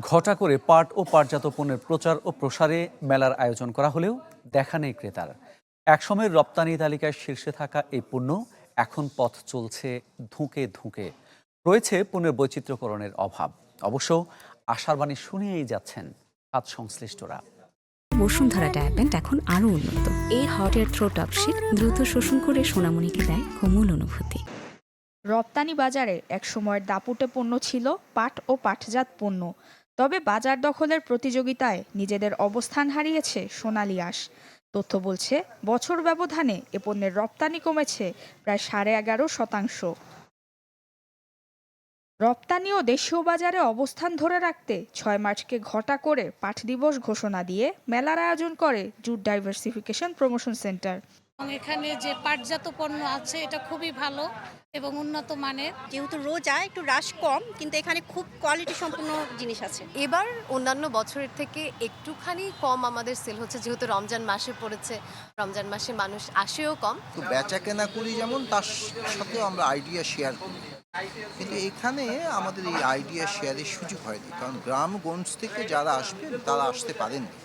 ঘটা করে পাট ও পাটজাত পণ্যের প্রচার ও প্রসারে মেলার আয়োজন করা হলেও দেখা নেই ক্রেতার। একসময়ের রপ্তানি তালিকায় শীর্ষে থাকা এই পণ্য এখন পথ চলছে ধুঁকে ধুঁকে। রয়েছে পণ্যের বৈচিত্র্যকরণের অভাব। অবশ্য আশার বাণী শুনিয়েই যাচ্ছেন হাত সংশ্লিষ্টরা। বসুন্ধরা ডায়াপেন্ট এখন আরও উন্নত। এই হট এয়ার থ্রো টপ দ্রুত শোষণ করে সোনামণিকে দেয় কোমল অনুভূতি। রপ্তানি বাজারে একসময়ের দাপুটে পণ্য ছিল পাট ও পাটজাত পণ্য। তবে বাজার দখলের প্রতিযোগিতায় নিজেদের অবস্থান হারিয়েছে সোনালী আঁশ। তথ্য বলছে, বছর ব্যবধানে এ পণ্যের রপ্তানি কমেছে প্রায় সাড়ে এগারো শতাংশ। রপ্তানি ও দেশীয় বাজারে অবস্থান ধরে রাখতে ছয় মার্চকে ঘটা করে পাঠ দিবস ঘোষণা দিয়ে মেলার আয়োজন করে জুট ডাইভার্সিফিকেশন প্রমোশন সেন্টার। এবং এখানে যে পাটজাত পণ্য আছে এটা খুবই ভালো এবং উন্নত মানের। যেহেতু রোজা একটু রাশ কম কিন্তু এখানে খুব কোয়ালিটি সম্পূর্ণ জিনিস আছে। এবার অন্যান্য বছরের থেকে একটুখানি কম আমাদের সেল হচ্ছে যেহেতু রমজান মাসে পড়েছে। রমজান মাসে মানুষ আসেও কম। তো বেচা কেনা করি যেমন তার সাথেও আমরা আইডিয়া শেয়ার করি। কিন্তু এখানে আমাদের এই আইডিয়া শেয়ারের সুযোগ হয়নি কারণ গ্রামগঞ্জ থেকে যারা আসবে তারা আসতে পারেননি।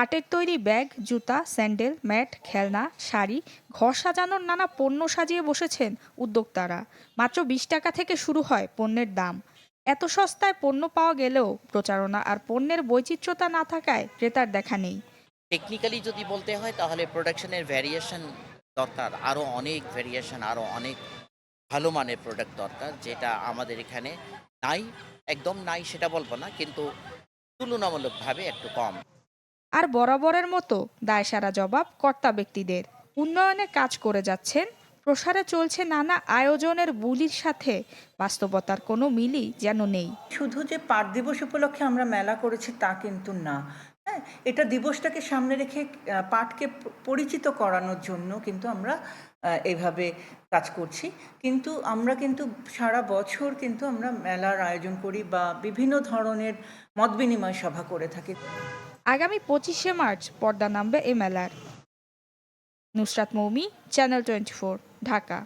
পাটের তৈরি ব্যাগ, জুতা, স্যান্ডেল, ম্যাট, খেলনা, শাড়ি, ঘর সাজানোর নানা পণ্য সাজিয়ে বসেছেন উদ্যোক্তারা। মাত্র বিশ টাকা থেকে শুরু হয় পণ্যের দাম। এত সস্তায় পণ্য পাওয়া গেলেও প্রচারণা আর পণ্যের বৈচিত্র্যতা না থাকায় ক্রেতার দেখা নেই। টেকনিক্যালি যদি বলতে হয়, তাহলে প্রোডাকশনের ভ্যারিয়েশন দরকার। আরও অনেক ভ্যারিয়েশন আরও অনেক ভালো মানের প্রোডাক্ট দরকার, যেটা আমাদের এখানে নাই, একদম নাই সেটা বলব না, কিন্তু তুলনামূলকভাবে একটু কম। আর বরাবরের মতো দায়সারা জবাব কর্তা ব্যক্তিদের। উন্নয়নে কাজ করে যাচ্ছেন, প্রসারে চলছে নানা আয়োজনের বুলির সাথে, বাস্তবতার কোনো মিলই যেন নেই। শুধু যে পাট দিবস উপলক্ষে আমরা মেলা করেছি তা কিন্তু না। হ্যাঁ এটা দিবসটাকে সামনে রেখে পাটকে পরিচিত করানোর জন্য কিন্তু আমরা এভাবে কাজ করছি। কিন্তু আমরা কিন্তু সারা বছর কিন্তু আমরা মেলার আয়োজন করি বা বিভিন্ন ধরনের মত বিনিময় সভা করে থাকি। আগামী পঁচিশে মার্চ পর্দা নামবে এ মেলার নুসরাত মৌমি চ্যানেল টোয়েন্টি ঢাকা।